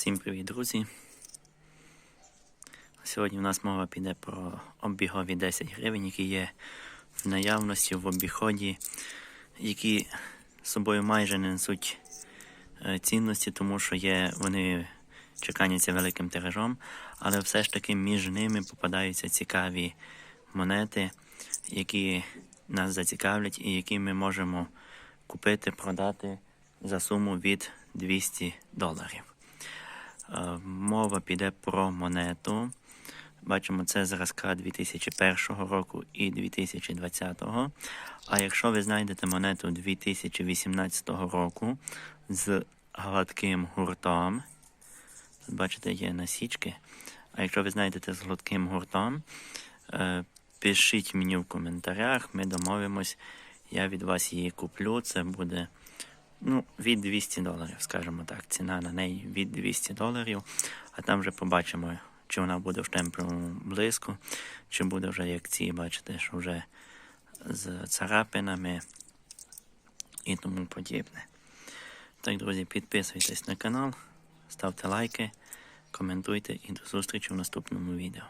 Всім привіт, друзі! Сьогодні у нас мова піде про обігові 10 гривень, які є в наявності в обіході, які собою майже не несуть е, цінності, тому що є, вони чеканяться великим тиражом, але все ж таки між ними попадаються цікаві монети, які нас зацікавлять і які ми можемо купити, продати за суму від 200 доларів. Мова піде про монету. Бачимо, це зразка 2001 року і 2020. А якщо ви знайдете монету 2018 року з гладким гуртом, тут бачите, є насічки. А якщо ви знайдете з гладким гуртом, е, пишіть мені в коментарях, ми домовимось, я від вас її куплю. Це буде ну, від 200 доларів, скажімо так. Ціна на неї від 200 доларів, а там вже побачимо, чи вона буде в штемпелевому блиску, чи буде вже як ці, бачите, що вже з царапинами і тому подібне. Так, друзі, підписуйтесь на канал, ставте лайки, коментуйте і до зустрічі в наступному відео.